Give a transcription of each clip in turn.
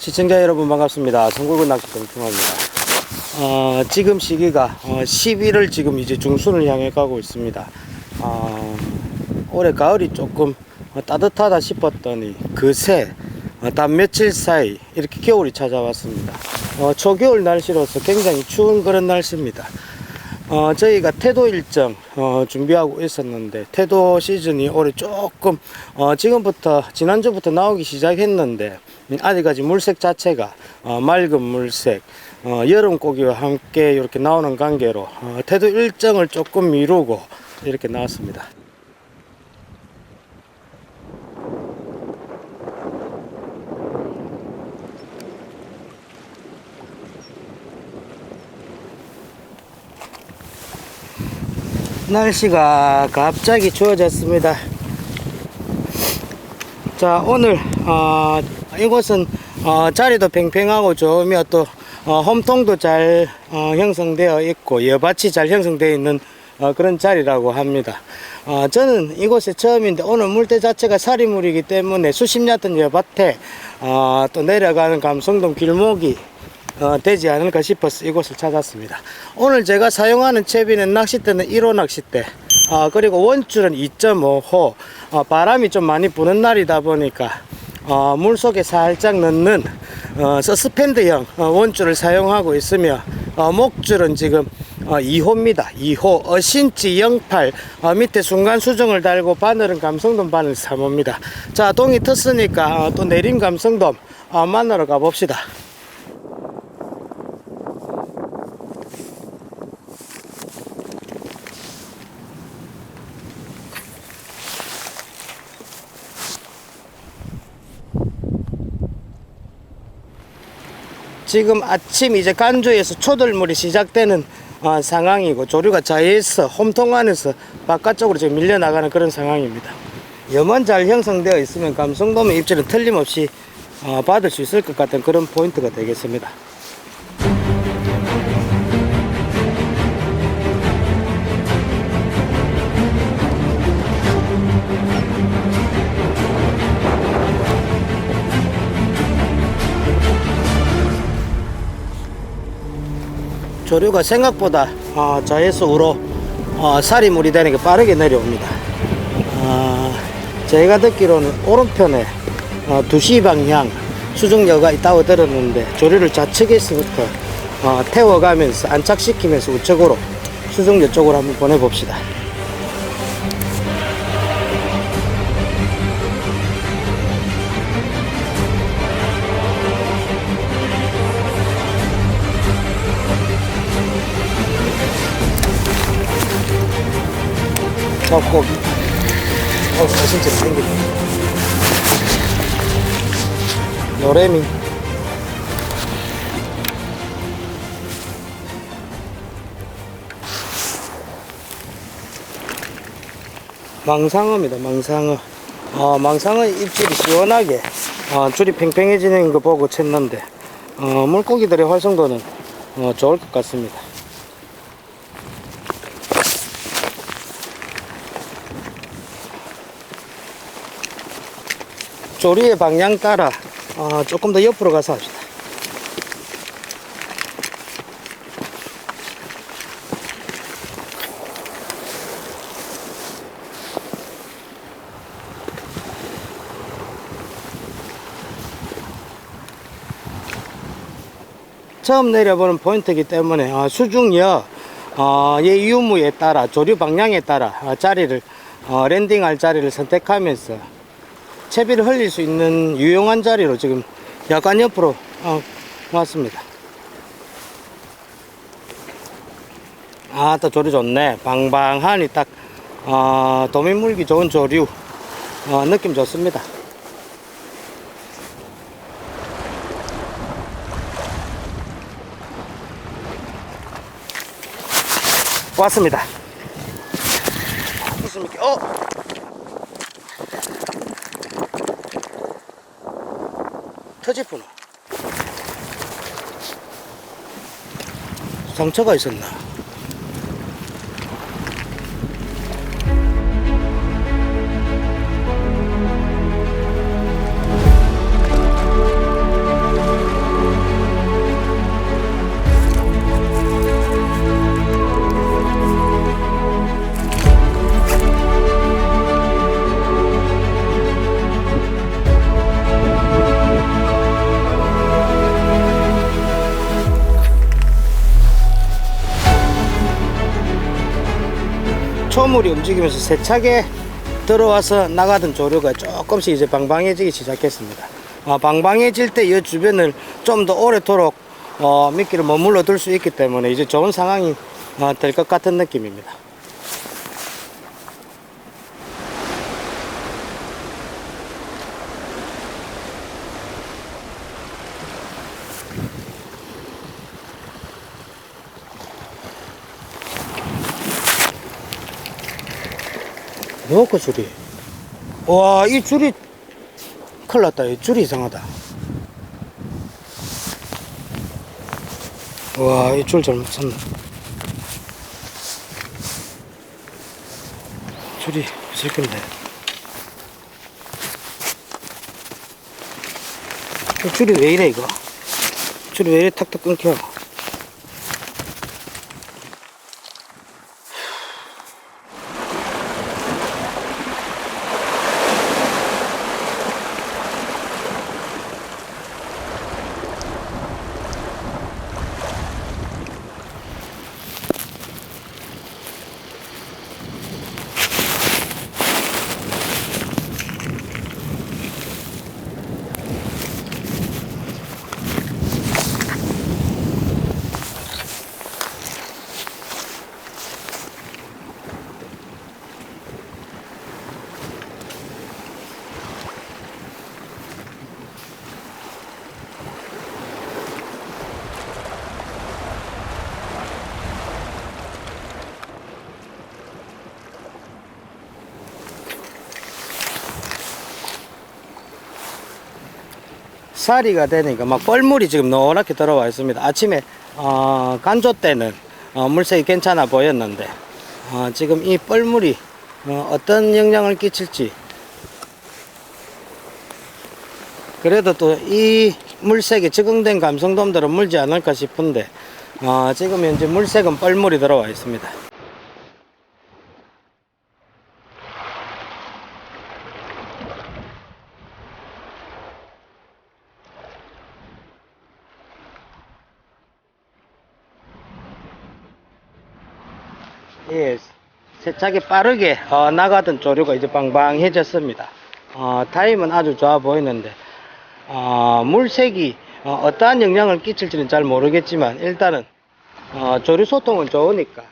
시청자 여러분 반갑습니다. 성골군 낚시 동충합니다. 어, 지금 시기가 어, 11월 지금 이제 중순을 향해 가고 있습니다. 어, 올해 가을이 조금 어, 따뜻하다 싶었더니 그새 어, 단 며칠 사이 이렇게 겨울이 찾아왔습니다. 어, 초겨울 날씨로서 굉장히 추운 그런 날씨입니다. 어, 저희가 태도 일정 어, 준비하고 있었는데 태도 시즌이 올해 조금 어, 지금부터 지난주부터 나오기 시작했는데 음, 아직까지 물색 자체가 어, 맑은 물색 어, 여름 고기와 함께 이렇게 나오는 관계로 어, 태도 일정을 조금 미루고 이렇게 나왔습니다. 날씨가 갑자기 추워졌습니다. 자 오늘 어, 이곳은 어, 자리도 팽팽하고 좋으며 또 어, 홈통도 잘 어, 형성되어 있고 여밭이 잘 형성되어 있는 어, 그런 자리라고 합니다. 어, 저는 이곳에 처음인데 오늘 물때 자체가 사리물이기 때문에 수십 얕은 여밭에 어, 또 내려가는 감성동 길목이 어, 되지 않을까 싶어서 이곳을 찾았습니다. 오늘 제가 사용하는 채비는 낚싯대는 1호 낚싯대, 어, 그리고 원줄은 2.5호, 어, 바람이 좀 많이 부는 날이다 보니까 어, 물 속에 살짝 넣는 어, 서스펜드형 어, 원줄을 사용하고 있으며 어, 목줄은 지금 어, 2호입니다. 2호 어신지 08 어, 밑에 순간 수정을 달고 바늘은 감성돔 바늘 3호입니다. 자 동이 텄으니까 어, 또 내림 감성돔 어, 만나러 가봅시다. 지금 아침 이제 간주에서 초들물이 시작되는 어, 상황이고 조류가 자에서 홈통 안에서 바깥쪽으로 지금 밀려나가는 그런 상황입니다. 염원 잘 형성되어 있으면 감성돔의 입질은 틀림없이 어, 받을 수 있을 것 같은 그런 포인트가 되겠습니다. 조류가 생각보다 어, 자해수로 어, 살이물이 되는 게 빠르게 내려옵니다. 어, 제가 듣기로는 오른편에 어, 2시 방향 수중여가 있다고 들었는데 조류를 좌측에서부터 어, 태워가면서 안착시키면서 우측으로 수중여 쪽으로 한번 보내봅시다. 어, 고기. 어, 진짜 생기네. 노래미. 망상어입니다, 망상어. 어, 망상어 입질이 시원하게, 어, 줄이 팽팽해지는 거 보고 챘는데, 어, 물고기들의 활성도는, 어, 좋을 것 같습니다. 조리의 방향 따라 어, 조금 더 옆으로 가서 합시다. 처음 내려보는 포인트이기 때문에 어, 수중여 어, 의 유무에 따라 조류 방향에 따라 어, 자리를 어, 랜딩할 자리를 선택하면서 채비를 흘릴 수 있는 유용한 자리로 지금 약간 옆으로 어, 왔습니다. 아, 또 조류 좋네. 방방하니 딱, 어, 도미 물기 좋은 조류. 어, 느낌 좋습니다. 왔습니다. 무슨 어? 터지구나. 상처가 있었나? 그물이 움직이면서 세차게 들어와서 나가던 조류가 조금씩 이제 방방해지기 시작했습니다. 아, 방방해질 때 이 주변을 좀 더 오래도록 어, 미끼를 머물러 둘 수 있기 때문에 이제 좋은 상황이 어, 될것 같은 느낌입니다. 뭐그 줄이? 와, 이 줄이 큰일 났다. 이 줄이 이상하다. 와, 이 줄 잘못 샀네. 줄이 있을 건데. 이 줄이 왜 이래, 이거? 줄이 왜 이래 탁탁 끊겨? 사리가 되니까 막 뻘물이 지금 노랗게 들어와 있습니다. 아침에 어, 간조 때는 어, 물색이 괜찮아 보였는데 어, 지금 이 뻘물이 어, 떤 영향을 끼칠지 그래도 또 이 물색에 적응된 감성돔들은 물지 않을까 싶은데 어, 지금 현재 물색은 뻘물이 들어와 있습니다. 예, 세차게 빠르게 어, 나가던 조류가 이제 방방해졌습니다. 어, 타임은 아주 좋아 보이는데 어, 물색이 어, 떠한 영향을 끼칠지는 잘 모르겠지만 일단은 어, 조류 소통은 좋으니까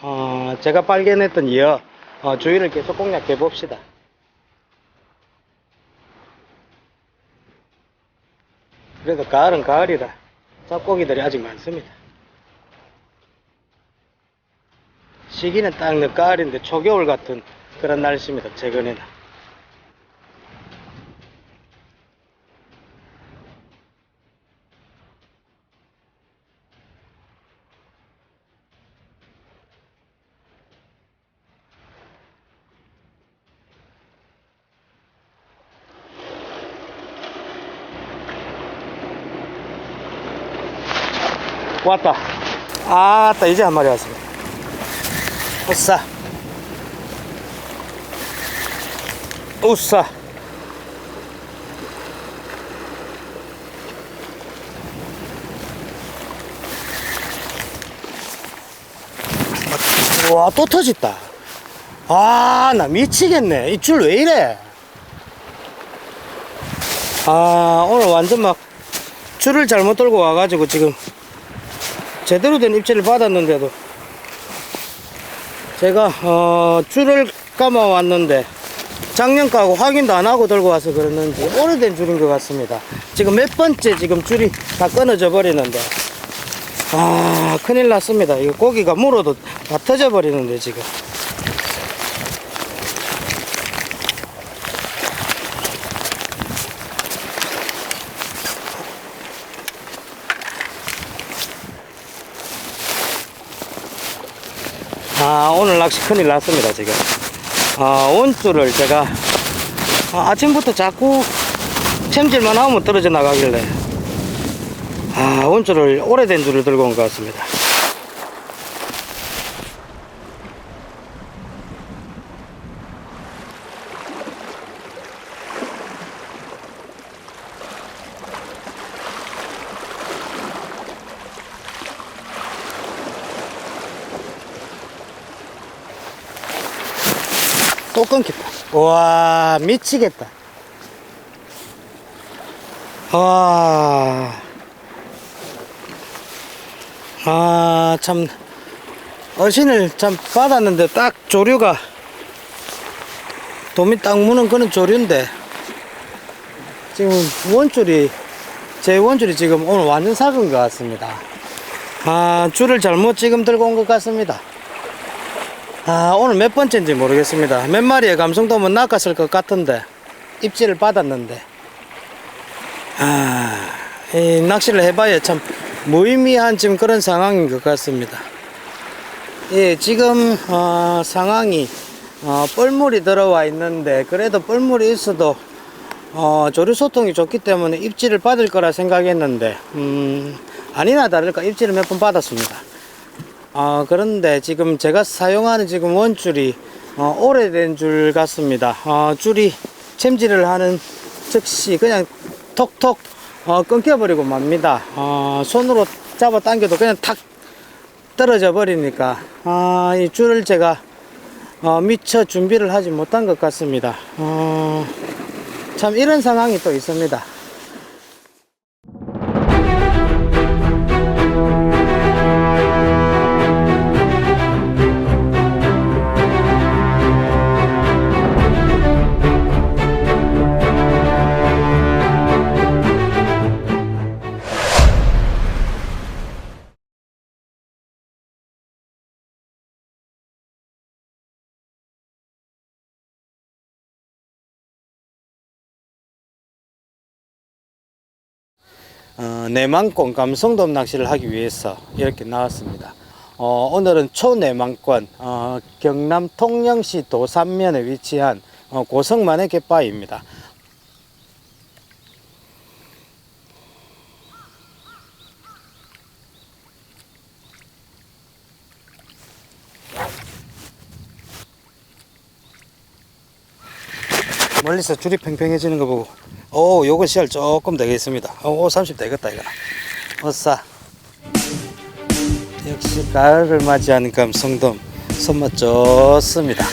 어, 제가 발견했던 이어 어, 주의를 계속 공략해 봅시다. 그래도 가을은 가을이라 잡고기들이 아직 많습니다. 시기는 딱 늦가을인데 초겨울 같은 그런 날씨입니다. 최근에는. 왔다. 아, 따 이제 한 마리 왔습니다. 우싸 우싸 와 또 터졌다. 아 나 미치겠네. 이 줄 왜 이래? 아 오늘 완전 막 줄을 잘못 들고 와가지고 지금 제대로 된 입질을 받았는데도 제가 어, 줄을 감아 왔는데 작년 까고 확인도 안 하고 들고 와서 그러는지 오래된 줄인 것 같습니다. 지금 몇 번째 지금 줄이 다 끊어져 버리는데 아 큰일 났습니다. 이거 고기가 물어도 다 터져 버리는데 지금. 아 오늘 낚시 큰일 났습니다 지금. 아 원줄을 제가 아, 아침부터 자꾸 챔질만 하면 떨어져 나가길래 아 원줄을 오래된 줄을 들고 온 것 같습니다 또 끊겼다. 와, 미치겠다. 아, 아, 참, 어신을 참 받았는데 딱 조류가 도미 딱 무는 그런 조류인데 지금 원줄이 제 원줄이 지금 오늘 완전 삭은 것 같습니다. 아, 줄을 잘못 지금 들고 온 것 같습니다. 아, 오늘 몇 번째인지 모르겠습니다. 몇 마리의 감성돔은 낚았을 것 같은데, 입질을 받았는데, 아, 이 낚시를 해봐야 참 무의미한 지금 그런 상황인 것 같습니다. 예, 지금, 어, 상황이, 어, 뻘물이 들어와 있는데, 그래도 뻘물이 있어도, 어, 조류 소통이 좋기 때문에 입질을 받을 거라 생각했는데, 음, 아니나 다를까 입질을 몇 번 받았습니다. 아, 그런데 지금 제가 사용하는 지금 원줄이 어, 오래된 줄 같습니다. 어, 줄이 챔질을 하는 즉시 그냥 톡톡 어, 끊겨버리고 맙니다. 어, 손으로 잡아 당겨도 그냥 탁 떨어져 버리니까 아, 이 줄을 제가 어, 미처 준비를 하지 못한 것 같습니다. 어, 참 이런 상황이 또 있습니다. 내망권 감성돔 낚시를 하기 위해서 이렇게 나왔습니다. 어, 오늘은 초내망권 어, 경남 통영시 도산면에 위치한 어, 고성만의 갯바위입니다. 멀리서 줄이 팽팽해지는 거 보고 오 요거 씨알 조금 되겠습니다. 오, 30 되겠다 이거. 어싸. 역시 가을을 맞이하는 감성돔 손맛 좋습니다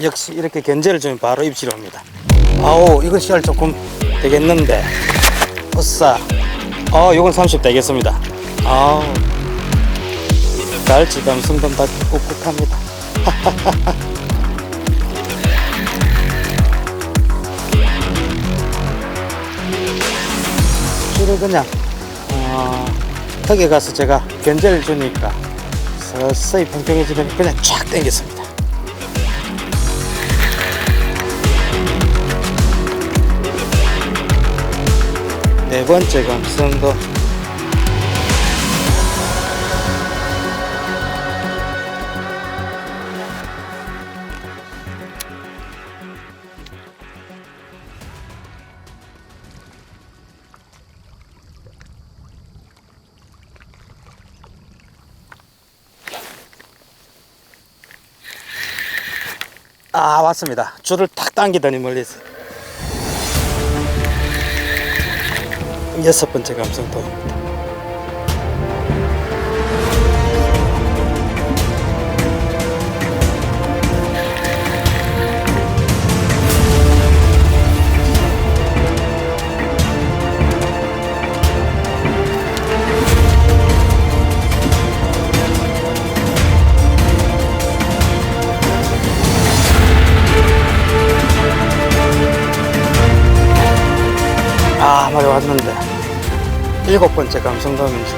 역시 이렇게 견제를 주면 바로 입질을 합니다. 아우, 이건 씨알 조금 되겠는데. 어싸. 어, 이건 30 되겠습니다. 아우. 갈치 감성돔 다 꾹꾹합니다. 줄을 그냥, 어, 턱에 가서 제가 견제를 주니까 서서히 팽팽해지더니 그냥 쫙 당겼습니다. 네 번째 감성도. 아 왔습니다. 줄을 탁 당기더니 멀리서 여섯 번째 감성도 아 말이 일곱 번째 감성돔이죠.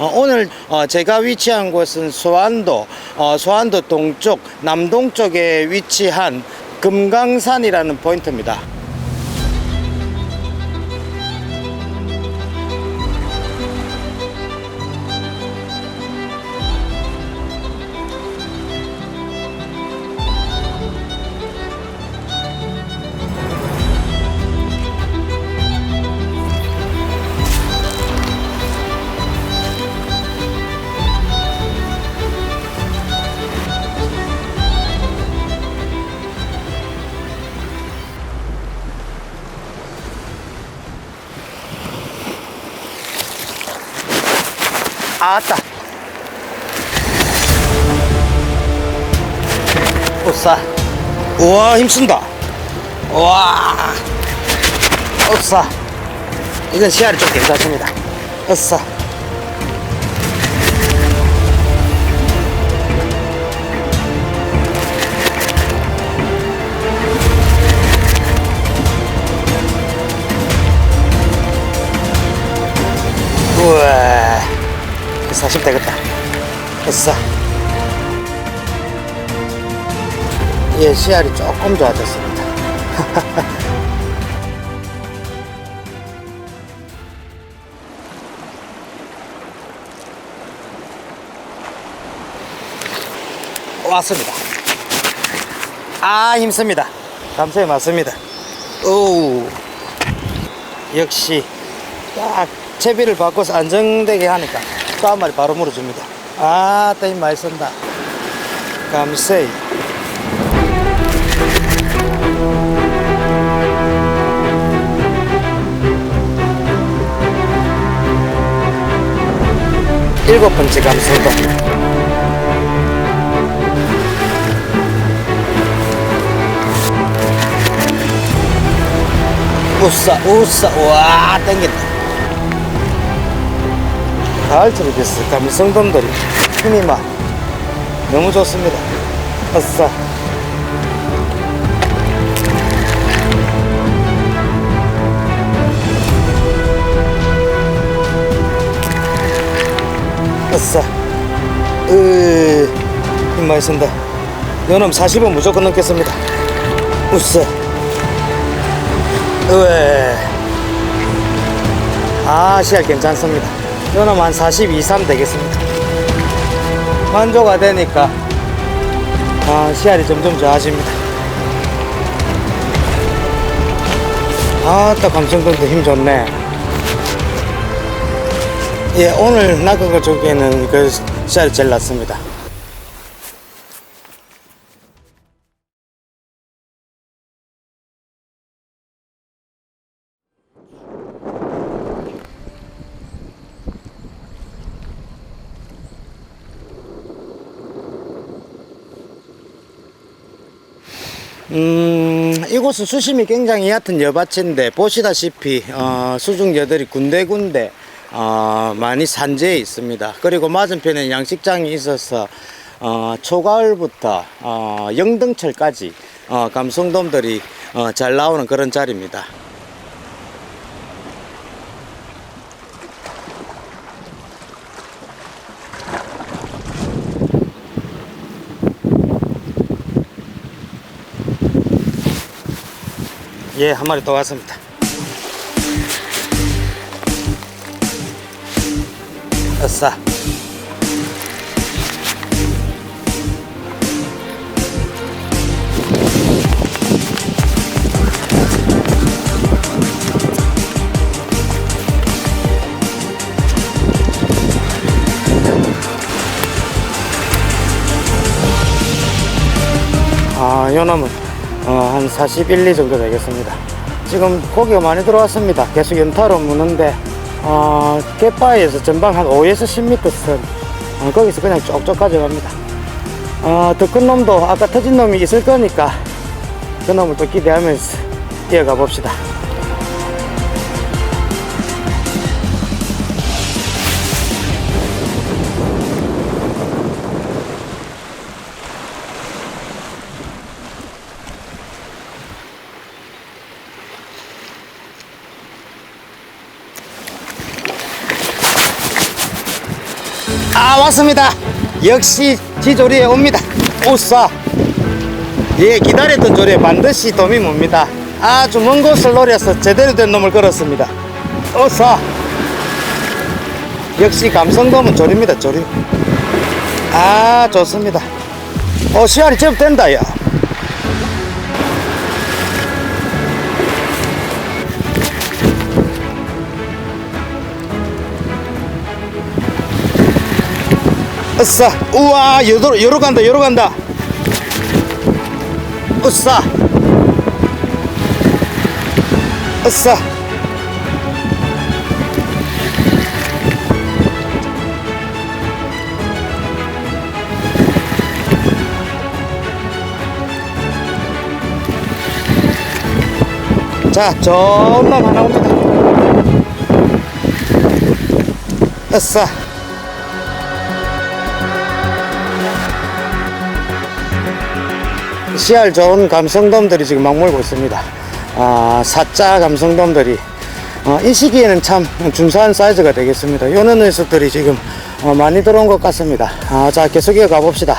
어, 오늘 어, 제가 위치한 곳은 소안도, 소안도 어, 동쪽, 남동쪽에 위치한 금강산이라는 포인트입니다. 오싸. 우와, 힘쓴다. 우와. 오싸. 이건 시야를 좀 괜찮습니다. 오싸. 우와. 40 되겠다. 됐 어. 예, 씨알이 조금 좋아졌습니다. 왔습니다. 아, 힘씁니다. 감사히 맞습니다. 오, 역시 딱 채비를 바꿔서 안정되게 하니까 또 한 마리 바로 물어줍니다. 아, 따님 많이 쓴다. 감사히. 일곱 번째 감성도. 우싸, 우싸, 와, 땡긴다. 가을철이 됐어. 감성돔들이 힘이 막 너무 좋습니다. 아싸. 아싸. 으, 힘 많이 쓴다. 요놈 40은 무조건 넘겠습니다. 우싸. 으에. 아, 씨알 괜찮습니다. 요놈 한 42, 3 되겠습니다. 만조가 되니까, 아, 씨알이 점점 좋아집니다. 아따, 감성돔도 힘 좋네. 예, 오늘 것 중에는 그 씨알이 제일 낫습니다. 음, 이곳은 수심이 굉장히 얕은 여밭인데 보시다시피 어, 수중 여들이 군데군데 어, 많이 산재해 있습니다. 그리고 맞은편에 양식장이 있어서 어, 초가을부터 어, 영등철까지 어, 감성돔들이 어, 잘 나오는 그런 자리입니다. 예, 한 마리 또 왔습니다. 아싸. 아, 요 놈은 어, 한 41, 2 정도 되겠습니다. 지금 고기가 많이 들어왔습니다. 계속 연타로 무는데 어, 갯바위에서 전방 한 5에서 10m 선 어, 거기서 그냥 쪽쪽 가져갑니다. 어, 더큰 놈도 아까 터진 놈이 있을 거니까 그 놈을 또 기대하면서 이어가 봅시다. 왔습니다. 역시 지조리에 옵니다. 우싸 예 기다렸던 조리에 반드시 도움이 옵니다. 아주 먼 곳을 노려서 제대로 된 놈을 걸었습니다. 우싸 역시 감성돔은 조립니다 조립 아 좋습니다. 어 시간이 제법 된다 야 으싸 우와 요로 요로 간다 요로 간다. 으싸 으싸 자 존나 하나 옵니다. 으싸 씨알 좋은 감성돔들이 지금 막 몰고 있습니다. 아, 사자 감성돔들이 어, 이 시기에는 참 준수한 사이즈가 되겠습니다. 요는 녀석들이 지금 어, 많이 들어온 것 같습니다. 아, 자, 계속 이어가 봅시다.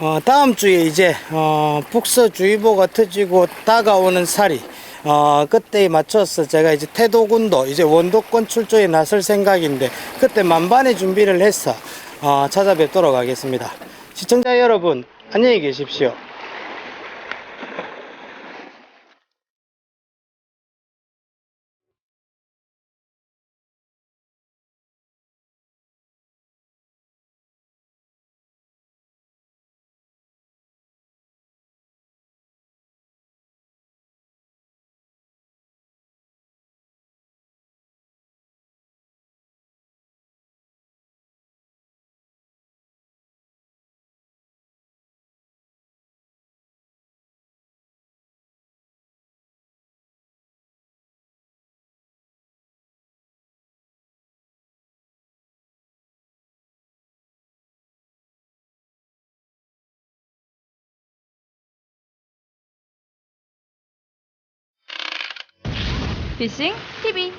어, 다음 주에 이제 어, 북서주의보가 터지고 다가오는 살이 어, 그때에 맞춰서 제가 이제 태도군도 이제 원도권 출조에 나설 생각인데 그때 만반의 준비를 해서 어, 찾아뵙도록 하겠습니다. 시청자 여러분 안녕히 계십시오. 피싱 TV